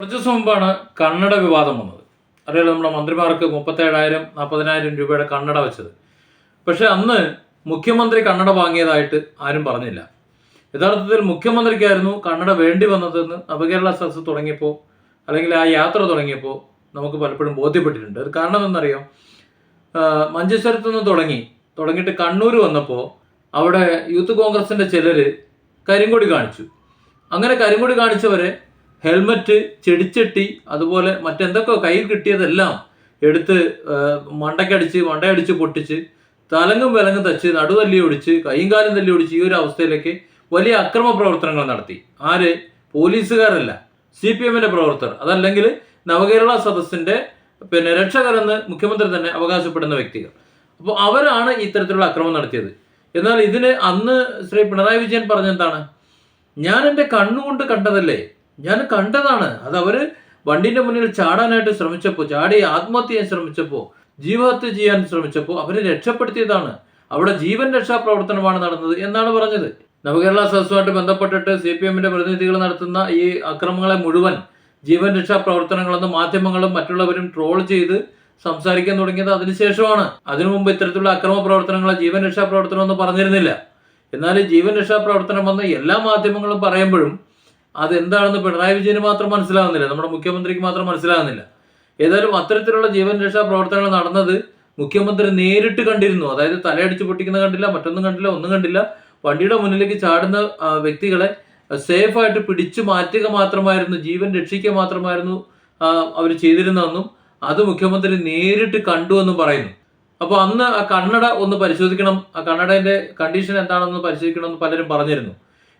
കുറച്ച് ദിവസം മുമ്പാണ് കണ്ണട വിവാദം വന്നത്. അറിയാലോ നമ്മുടെ മന്ത്രിമാർക്ക് മുപ്പത്തേഴായിരം നാൽപ്പതിനായിരം രൂപയുടെ കണ്ണട വെച്ചത്. പക്ഷെ അന്ന് മുഖ്യമന്ത്രി കണ്ണട വാങ്ങിയതായിട്ട് ആരും പറഞ്ഞില്ല. യഥാർത്ഥത്തിൽ മുഖ്യമന്ത്രിക്കായിരുന്നു കണ്ണട വേണ്ടി വന്നതെന്ന് നവകേരള സദസ് തുടങ്ങിയപ്പോൾ അല്ലെങ്കിൽ ആ യാത്ര തുടങ്ങിയപ്പോൾ നമുക്ക് പലപ്പോഴും ബോധ്യപ്പെട്ടിട്ടുണ്ട്. അത് കാരണം എന്നറിയാം മഞ്ചേശ്വരത്ത് നിന്ന് തുടങ്ങി തുടങ്ങിയിട്ട് കണ്ണൂർ വന്നപ്പോൾ അവിടെ യൂത്ത് കോൺഗ്രസിന്റെ ചിലർ കരിങ്കൊടി കാണിച്ചു. അങ്ങനെ കരിങ്കൊടി കാണിച്ചവരെ ഹെൽമറ്റ് ചെടിച്ചട്ടി അതുപോലെ മറ്റെന്തൊക്കെ കയ്യിൽ കിട്ടിയതെല്ലാം എടുത്ത് മണ്ടക്കടിച്ച് മണ്ടയടിച്ച് പൊട്ടിച്ച് തലങ്ങും വിലങ്ങും തച്ച് നടുതല്ലി ഒടിച്ച് കൈയും കാലും തല്ലി ഒടിച്ച് ഈ ഒരു അവസ്ഥയിലേക്ക് വലിയ അക്രമ പ്രവർത്തനങ്ങൾ നടത്തി. ആര്? പോലീസുകാരല്ല. സി പി എമ്മിന്റെ പ്രവർത്തകർ. അതല്ലെങ്കിൽ നവകേരള സദസ്സിന്റെ പിന്നെ രക്ഷകരെന്ന് മുഖ്യമന്ത്രി തന്നെ അവകാശപ്പെടുന്ന വ്യക്തികൾ. അപ്പോൾ അവരാണ് ഇത്തരത്തിലുള്ള അക്രമം നടത്തിയത്. എന്നാൽ ഇതിന് അന്ന് ശ്രീ പിണറായി വിജയൻ പറഞ്ഞെന്താണ്? ഞാൻ എന്റെ കണ്ണുകൊണ്ട് കണ്ടതല്ലേ ഞാൻ കണ്ടതാണ്. അത് അവർ വണ്ടിന്റെ മുന്നിൽ ചാടാനായിട്ട് ശ്രമിച്ചപ്പോൾ ചാടി ആത്മഹത്യ ചെയ്യാൻ ശ്രമിച്ചപ്പോൾ ജീവഹത്യ ചെയ്യാൻ ശ്രമിച്ചപ്പോൾ അവരെ രക്ഷപ്പെടുത്തിയതാണ്. അവിടെ ജീവൻ രക്ഷാ പ്രവർത്തനമാണ് നടന്നത് എന്നാണ് പറഞ്ഞത്. നവകേരള സദസ്സുമായിട്ട് ബന്ധപ്പെട്ടിട്ട് സി പി എമ്മിന്റെ പ്രതിനിധികൾ നടത്തുന്ന ഈ അക്രമങ്ങളെ മുഴുവൻ ജീവൻ രക്ഷാ പ്രവർത്തനങ്ങളെന്ന് മാധ്യമങ്ങളും മറ്റുള്ളവരും ട്രോൾ ചെയ്ത് സംസാരിക്കാൻ തുടങ്ങിയത് അതിനുശേഷമാണ് അതിനു മുമ്പ് ഇത്തരത്തിലുള്ള അക്രമ പ്രവർത്തനങ്ങളെ ജീവൻ രക്ഷാ പ്രവർത്തനം എന്ന് പറഞ്ഞിരുന്നില്ല. എന്നാൽ ജീവൻ രക്ഷാ പ്രവർത്തനം വന്ന് എല്ലാ മാധ്യമങ്ങളും പറയുമ്പോഴും അതെന്താണെന്ന് പിണറായി വിജയന് മാത്രം മനസ്സിലാകുന്നില്ല നമ്മുടെ മുഖ്യമന്ത്രിക്ക് മാത്രം മനസ്സിലാകുന്നില്ല ഏതായാലും അത്തരത്തിലുള്ള ജീവൻ രക്ഷാ പ്രവർത്തനങ്ങൾ നടന്നത് മുഖ്യമന്ത്രി നേരിട്ട് കണ്ടിരുന്നു. അതായത് തലയടിച്ച് പൊട്ടിക്കുന്ന കണ്ടില്ല മറ്റൊന്നും കണ്ടില്ല ഒന്നും കണ്ടില്ല. വണ്ടിയുടെ മുന്നിലേക്ക് ചാടുന്ന വ്യക്തികളെ സേഫ് ആയിട്ട് പിടിച്ചു മാറ്റുക മാത്രമായിരുന്നു ജീവൻ രക്ഷിക്കുക മാത്രമായിരുന്നു അവർ ചെയ്തിരുന്നതെന്നും അത് മുഖ്യമന്ത്രി നേരിട്ട് കണ്ടു എന്നും പറയുന്നു. അപ്പോൾ അന്ന് ആ കണ്ണട ഒന്ന് പരിശോധിക്കണം. ആ കണ്ണടേന്റെ കണ്ടീഷൻ എന്താണെന്ന് പരിശോധിക്കണം എന്ന് പലരും പറഞ്ഞിരുന്നു.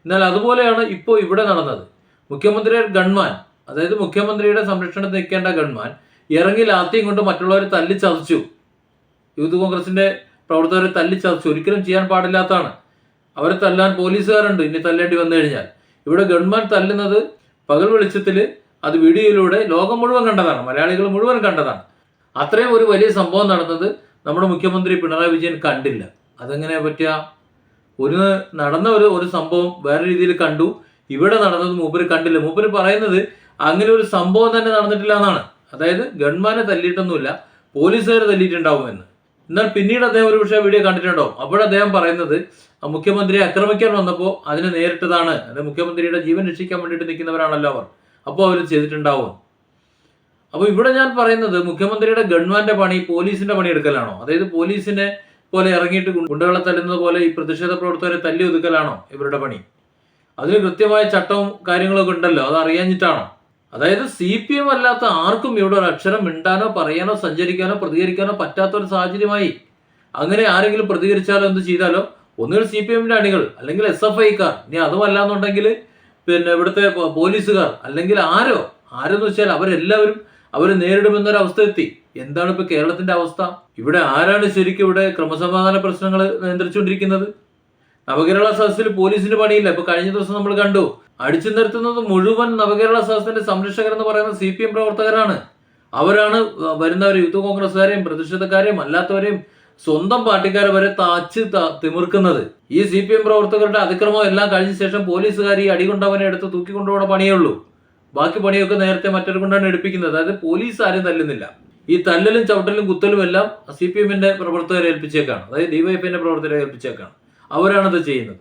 എന്നാൽ അതുപോലെയാണ് ഇപ്പോൾ ഇവിടെ നടന്നത്. മുഖ്യമന്ത്രിയുടെ ഗൺമാൻ അതായത് മുഖ്യമന്ത്രിയുടെ സംരക്ഷണത്തിൽ നിൽക്കേണ്ട ഗൺമാൻ ഇറങ്ങി ലാത്തിയും കൊണ്ട് മറ്റുള്ളവരെ തല്ലിച്ചതച്ചു. യൂത്ത് കോൺഗ്രസിന്റെ പ്രവർത്തകരെ തല്ലിച്ചതച്ചു. ഒരിക്കലും ചെയ്യാൻ പാടില്ലാത്തതാണ്. അവരെ തല്ലാൻ പോലീസുകാരുണ്ട്. ഇനി തല്ലേണ്ടി വന്നു കഴിഞ്ഞാൽ. ഇവിടെ ഗവൺമെൻ തല്ലുന്നത് പകൽ വെളിച്ചത്തിൽ അത് വീഡിയോയിലൂടെ ലോകം മുഴുവൻ കണ്ടതാണ്. മലയാളികൾ മുഴുവൻ കണ്ടതാണ്. അത്രയും ഒരു വലിയ സംഭവം നടന്നത് നമ്മുടെ മുഖ്യമന്ത്രി പിണറായി വിജയൻ കണ്ടില്ല. അതെങ്ങനെ പറ്റുക ഒരു നടന്ന ഒരു ഒരു സംഭവം വേറെ രീതിയിൽ കണ്ടു. ഇവിടെ നടന്നത് മൂപ്പര് കണ്ടില്ല. മൂപ്പര് പറയുന്നത് അങ്ങനെ ഒരു സംഭവം തന്നെ നടന്നിട്ടില്ല എന്നാണ്. അതായത് ഗൺമാനെ തല്ലിയിട്ടൊന്നുമില്ല പോലീസുകാർ തല്ലിയിട്ടുണ്ടാവും എന്ന്. എന്നാൽ പിന്നീട് അദ്ദേഹം ഒരു പക്ഷേ വീഡിയോ കണ്ടിട്ടുണ്ടാവും അപ്പോൾ അദ്ദേഹം പറയുന്നത് മുഖ്യമന്ത്രിയെ ആക്രമിക്കാൻ വന്നപ്പോൾ അതിനെ നേരിട്ടതാണ്. അത് മുഖ്യമന്ത്രിയുടെ ജീവൻ രക്ഷിക്കാൻ വേണ്ടിയിട്ട് നിൽക്കുന്നവരാണല്ലോ അവർ. അപ്പോൾ അവർ ചെയ്തിട്ടുണ്ടാവും. അപ്പോൾ ഇവിടെ ഞാൻ പറയുന്നത് മുഖ്യമന്ത്രിയുടെ ഗവൺമെന്റിന്റെ പണി പോലീസിന്റെ പണി എടുക്കലാണോ അതായത് പോലീസിനെ പോലെ ഇറങ്ങിയിട്ട് ഗുണ്ടകളെ തല്ലുന്നത് പോലെ ഈ പ്രതിഷേധ പ്രവർത്തകരെ തല്ലി ഒതുക്കലാണോ ഇവരുടെ പണി? അതിന് കൃത്യമായ ചട്ടവും കാര്യങ്ങളൊക്കെ ഉണ്ടല്ലോ അത് അറിയാഞ്ഞിട്ടാണോ? അതായത് സി പി എം അല്ലാത്ത ആർക്കും ഇവിടെ ഒരു അക്ഷരം മിണ്ടാനോ പറയാനോ സഞ്ചരിക്കാനോ പ്രതികരിക്കാനോ പറ്റാത്ത ഒരു സാഹചര്യമായി. അങ്ങനെ ആരെങ്കിലും പ്രതികരിച്ചാലോ എന്ത് ചെയ്താലോ ഒന്നുകിൽ സി പി എമ്മിന്റെ അണികൾ അല്ലെങ്കിൽ എസ് എഫ് ഐക്കാർ ഇനി അതുമല്ലാന്നുണ്ടെങ്കിൽ പിന്നെ ഇവിടുത്തെ പോലീസുകാർ അല്ലെങ്കിൽ ആരോ? ആരെന്ന് വെച്ചാൽ അവരെല്ലാവരും അവർ നേരിടുമെന്നൊരവസ്ഥ എത്തി. എന്താണ് ഇപ്പൊ കേരളത്തിന്റെ അവസ്ഥ? ഇവിടെ ആരാണ് ശരിക്കും ഇവിടെ ക്രമസമാധാന പ്രശ്നങ്ങൾ നിയന്ത്രിച്ചുകൊണ്ടിരിക്കുന്നത്? നവകേരള സദസ്സിൽ പോലീസിന് പണിയില്ല. ഇപ്പൊ കഴിഞ്ഞ ദിവസം നമ്മൾ കണ്ടു. അടിച്ചു നിർത്തുന്നത് മുഴുവൻ നവകേരള സദസ്സിന്റെ സംരക്ഷകർ എന്ന് പറയുന്ന സി പി എം പ്രവർത്തകരാണ്. അവരാണ് വരുന്നവർ യൂത്ത് കോൺഗ്രസ്സുകാരെയും പ്രതിഷേധക്കാരെയും അല്ലാത്തവരെയും സ്വന്തം പാർട്ടിക്കാരെ വരെ താച്ച് തിമിർക്കുന്നത്. ഈ സി പി എം പ്രവർത്തകരുടെ അതിക്രമം എല്ലാം കഴിഞ്ഞ ശേഷം പോലീസുകാർ ഈ അടികൊണ്ടവനെ എടുത്ത് തൂക്കിക്കൊണ്ടുപോകുന്ന പണിയേ ഉള്ളൂ. ബാക്കി പണിയൊക്കെ നേരത്തെ മറ്റൊരു കൊണ്ടാണ് എടുപ്പിക്കുന്നത്. അതായത് പോലീസ് ആരും തല്ലുന്നില്ല. ഈ തല്ലലും ചവിട്ടലും കുത്തലും എല്ലാം സി പി എമ്മിന്റെ പ്രവർത്തകരെ ഏൽപ്പിച്ചേക്കാണ്. അതായത് ഡിവൈഎഫിന്റെ പ്രവർത്തകരെ ഏൽപ്പിച്ചേക്കാണ്. അവരാണത് ചെയ്യുന്നത്.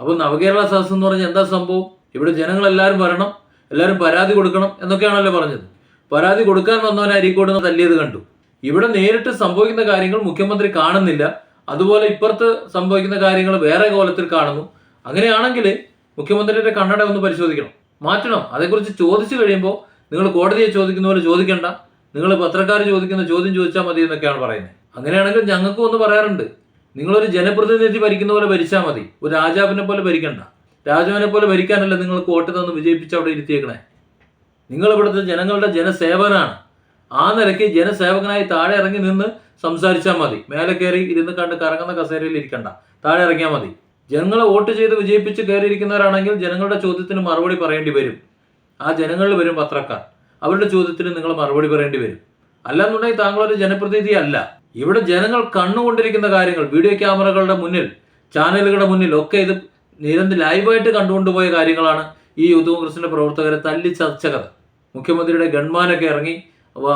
അപ്പോൾ നവകേരള സദസ് എന്ന് പറഞ്ഞാൽ എന്താ സംഭവം? ഇവിടെ ജനങ്ങളെല്ലാവരും വരണം എല്ലാവരും പരാതി കൊടുക്കണം എന്നൊക്കെയാണല്ലോ പറഞ്ഞത്. പരാതി കൊടുക്കാൻ വന്നവനെ അരീക്കോട് തല്ലിയത് കണ്ടു. ഇവിടെ നേരിട്ട് സംഭവിക്കുന്ന കാര്യങ്ങൾ മുഖ്യമന്ത്രി കാണുന്നില്ല. അതുപോലെ ഇപ്പുറത്ത് സംഭവിക്കുന്ന കാര്യങ്ങൾ വേറെ കോലത്തിൽ കാണുന്നു. അങ്ങനെയാണെങ്കിൽ മുഖ്യമന്ത്രിയുടെ കണ്ണട ഒന്ന് പരിശോധിക്കണം. മാറ്റണം. അതേക്കുറിച്ച് ചോദിച്ചു കഴിയുമ്പോൾ നിങ്ങൾ കോടതിയെ ചോദിക്കുന്ന പോലെ ചോദിക്കണ്ട. നിങ്ങൾ പത്രക്കാർ ചോദിക്കുന്ന ചോദ്യം ചോദിച്ചാൽ മതി എന്നൊക്കെയാണ് പറയുന്നത്. അങ്ങനെയാണെങ്കിൽ ഞങ്ങൾക്കും ഒന്ന് പറയാറുണ്ട്. നിങ്ങളൊരു ജനപ്രതിനിധി ഭരിക്കുന്ന പോലെ ഭരിച്ചാൽ മതി. ഒരു രാജാവിനെ പോലെ ഭരിക്കണ്ട. രാജാവിനെ പോലെ ഭരിക്കാനല്ല നിങ്ങൾ വോട്ട് തന്ന് വിജയിപ്പിച്ച് അവിടെ ഇരുത്തിയേക്കണേ. നിങ്ങൾ ഇവിടുത്തെ ജനങ്ങളുടെ ജനസേവനാണ്. ആ നിലയ്ക്ക് ജനസേവകനായി താഴെ ഇറങ്ങി നിന്ന് സംസാരിച്ചാൽ മതി. മേലെ കയറി ഇരുന്ന് കണ്ട് കറങ്ങുന്ന കസേരയിൽ ഇരിക്കണ്ട. താഴെ ഇറങ്ങിയാൽ മതി. ജനങ്ങളെ വോട്ട് ചെയ്ത് വിജയിപ്പിച്ച് കയറിയിരിക്കുന്നവരാണെങ്കിൽ ജനങ്ങളുടെ ചോദ്യത്തിന് മറുപടി പറയേണ്ടി വരും. ആ ജനങ്ങളിൽ വരും പത്രക്കാർ. അവരുടെ ചോദ്യത്തിന് നിങ്ങൾ മറുപടി പറയേണ്ടി വരും. അല്ലെന്നുണ്ടെങ്കിൽ താങ്കളൊരു ജനപ്രതിനിധി അല്ല ഇവിടെ ജനങ്ങൾ കണ്ണുകൊണ്ടിരിക്കുന്ന കാര്യങ്ങൾ വീഡിയോ ക്യാമറകളുടെ മുന്നിൽ ചാനലുകളുടെ മുന്നിൽ ഒക്കെ ഇത് നിരന്തരം ലൈവായിട്ട് കണ്ടുകൊണ്ടുപോയ കാര്യങ്ങളാണ് ഈ യൂത്ത് കോൺഗ്രസിന്റെ പ്രവർത്തകരെ തല്ലി ചതച്ച കഥ മുഖ്യമന്ത്രിയുടെ ഗൺമാനൊക്കെ ഇറങ്ങി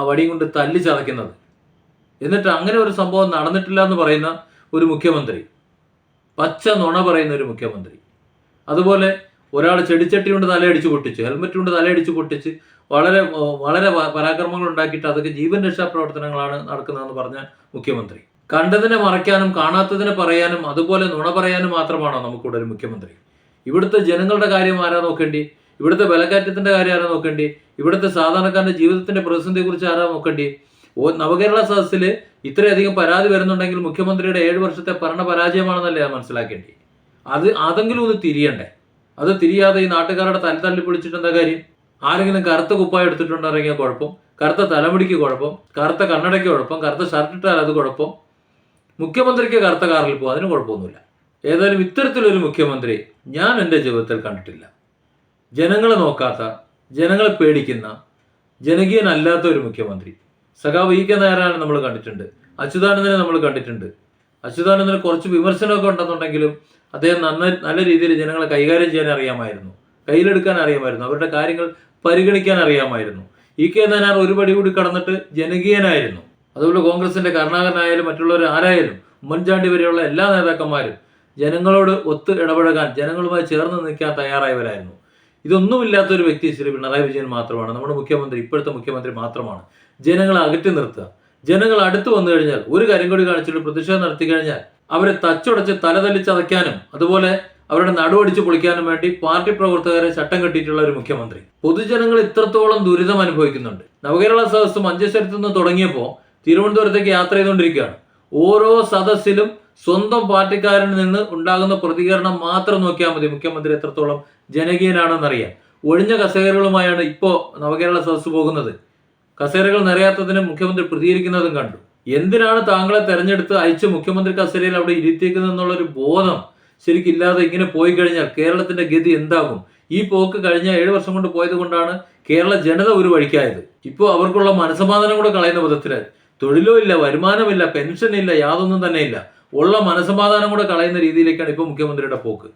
വടിയും കൊണ്ട് തല്ലി ചതയ്ക്കുന്നത്. എന്നിട്ട് അങ്ങനെ ഒരു സംഭവം നടന്നിട്ടില്ല എന്ന് പറയുന്ന ഒരു മുഖ്യമന്ത്രി. പച്ച നുണ പറയുന്ന ഒരു മുഖ്യമന്ത്രി. അതുപോലെ ഒരാൾ ചെടിച്ചട്ടി കൊണ്ട് തലയടിച്ച് പൊട്ടിച്ച് ഹെൽമെറ്റ് കൊണ്ട് തലയടിച്ച് പൊട്ടിച്ച് വളരെ വളരെ പരാക്രമങ്ങൾ ഉണ്ടാക്കിയിട്ട് അതൊക്കെ ജീവൻ രക്ഷാ പ്രവർത്തനങ്ങളാണ് നടക്കുന്നതെന്ന് പറഞ്ഞ മുഖ്യമന്ത്രി. കണ്ടതിനെ മറയ്ക്കാനും കാണാത്തതിനെ പറയാനും അതുപോലെ നുണ പറയാനും മാത്രമാണോ നമുക്കിവിടെ ഒരു മുഖ്യമന്ത്രി? ഇവിടുത്തെ ജനങ്ങളുടെ കാര്യം ആരാ നോക്കേണ്ടി? ഇവിടുത്തെ വിലക്കയറ്റത്തിന്റെ കാര്യം ആരാ നോക്കേണ്ടി? ഇവിടുത്തെ സാധാരണക്കാരന്റെ ജീവിതത്തിന്റെ പ്രതിസന്ധിയെ കുറിച്ച് ആരാ നോക്കേണ്ടി? നവകേരള സദസ്സിൽ ഇത്രയധികം പരാതി വരുന്നുണ്ടെങ്കിൽ മുഖ്യമന്ത്രിയുടെ ഏഴ് വർഷത്തെ ഭരണ പരാജയമാണെന്നല്ലേ മനസ്സിലാക്കേണ്ടി. അത് അതെങ്കിലും ഒന്ന് തിരിയണ്ടേ? അത് തിരിയാതെ ഈ നാട്ടുകാരുടെ തല തല്ലി പൊളിച്ചിട്ട് എന്താ കാര്യം? ആരെങ്കിലും കറുത്ത കുപ്പായം എടുത്തിട്ടുണ്ടെങ്കിൽ കുഴപ്പം കറുത്ത തലമുടിക്ക് കുഴപ്പം കറുത്ത കണ്ണടയ്ക്ക് കുഴപ്പം കറുത്ത ഷർട്ട് ഇട്ടാൽ അത് കുഴപ്പം. മുഖ്യമന്ത്രിക്ക് കറുത്ത കാറിൽ പോകും അതിന് കുഴപ്പമൊന്നുമില്ല. ഏതായാലും ഇത്തരത്തിലൊരു മുഖ്യമന്ത്രി ഞാൻ എന്റെ ജീവിതത്തിൽ കണ്ടിട്ടില്ല. ജനങ്ങളെ നോക്കാത്ത ജനങ്ങളെ പേടിക്കുന്ന ജനകീയനല്ലാത്ത ഒരു മുഖ്യമന്ത്രി. സഖാവ് ഇ കെ നായരാണ് നമ്മൾ കണ്ടിട്ടുണ്ട്. അച്യുതാനന്ദനെ നമ്മൾ കണ്ടിട്ടുണ്ട്. അച്യുതാനന്ദന് കുറച്ച് വിമർശനമൊക്കെ ഉണ്ടെന്നുണ്ടെങ്കിലും അദ്ദേഹം നന്ന നല്ല രീതിയിൽ ജനങ്ങളെ കൈകാര്യം ചെയ്യാൻ അറിയാമായിരുന്നു. കയ്യിലെടുക്കാൻ അറിയാമായിരുന്നു. അവരുടെ കാര്യങ്ങൾ പരിഗണിക്കാൻ അറിയാമായിരുന്നു. ഇ കെ നായനാർ ഒരു പടി കൂടി കടന്നിട്ട് ജനകീയനായിരുന്നു. അതുപോലെ കോൺഗ്രസിന്റെ കരുണാകരനായാലും മറ്റുള്ളവർ ആരായാലും ഉമ്മൻചാണ്ടി വരെയുള്ള എല്ലാ നേതാക്കന്മാരും ജനങ്ങളോട് ഒത്ത് ഇടപഴകാൻ ജനങ്ങളുമായി ചേർന്ന് നിൽക്കാൻ തയ്യാറായവരായിരുന്നു. ഇതൊന്നുമില്ലാത്ത ഒരു വ്യക്തി ശ്രീ പിണറായി വിജയൻ മാത്രമാണ്. നമ്മുടെ മുഖ്യമന്ത്രി ഇപ്പോഴത്തെ മുഖ്യമന്ത്രി മാത്രമാണ്. ജനങ്ങളെ അകറ്റി നിർത്തുക. ജനങ്ങൾ അടുത്ത് വന്നു കഴിഞ്ഞാൽ ഒരു കാര്യം കൂടി കാണിച്ചിട്ട് പ്രതിഷേധം നടത്തി കഴിഞ്ഞാൽ അവരെ തച്ചുടച്ച് തലതല്ലിച്ചതയ്ക്കാനും അതുപോലെ അവരുടെ നടുവടിച്ച് പൊളിക്കാനും വേണ്ടി പാർട്ടി പ്രവർത്തകരെ ചട്ടം കെട്ടിയിട്ടുള്ള ഒരു മുഖ്യമന്ത്രി. പൊതുജനങ്ങൾ ഇത്രത്തോളം ദുരിതം അനുഭവിക്കുന്നുണ്ട്. നവകേരള സദസ് മഞ്ചേശ്വരത്ത് നിന്ന് തുടങ്ങിയപ്പോൾ തിരുവനന്തപുരത്തേക്ക് യാത്ര ചെയ്തുകൊണ്ടിരിക്കുകയാണ്. ഓരോ സദസ്സിലും സ്വന്തം പാർട്ടിക്കാരിൽ നിന്ന് ഉണ്ടാകുന്ന പ്രതികരണം മാത്രം നോക്കിയാൽ മതി മുഖ്യമന്ത്രി എത്രത്തോളം ജനകീയനാണെന്നറിയാം ഒഴിഞ്ഞ കസേരകളുമായാണ് ഇപ്പോൾ നവകേരള സദസ്സ് പോകുന്നത്. കസേരകൾ നിറയാത്തതിന് മുഖ്യമന്ത്രി പ്രതികരിക്കുന്നതും കണ്ടു. എന്തിനാണ് താങ്കളെ തെരഞ്ഞെടുത്ത് അയച്ച് മുഖ്യമന്ത്രി കസേരയിൽ അവിടെ ഇരുത്തിയേക്കുന്നത് എന്നുള്ളൊരു ശരിക്കില്ലാതെ ഇങ്ങനെ പോയി കഴിഞ്ഞാൽ കേരളത്തിന്റെ ഗതി എന്താകും? ഈ പോക്ക് കഴിഞ്ഞ ഏഴ് വർഷം കൊണ്ട് പോയത് കൊണ്ടാണ് കേരള ജനത ഒരു വഴിക്കായത്. ഇപ്പോൾ അവർക്കുള്ള മനസമാധാനം കൂടെ കളയുന്ന വിധത്തിലായി തൊഴിലോ ഇല്ല വരുമാനമില്ല പെൻഷൻ ഇല്ല യാതൊന്നും തന്നെ ഇല്ല. ഉള്ള മനസമാധാനം കൂടെ കളയുന്ന രീതിയിലേക്കാണ് ഇപ്പോൾ മുഖ്യമന്ത്രിയുടെ പോക്ക്.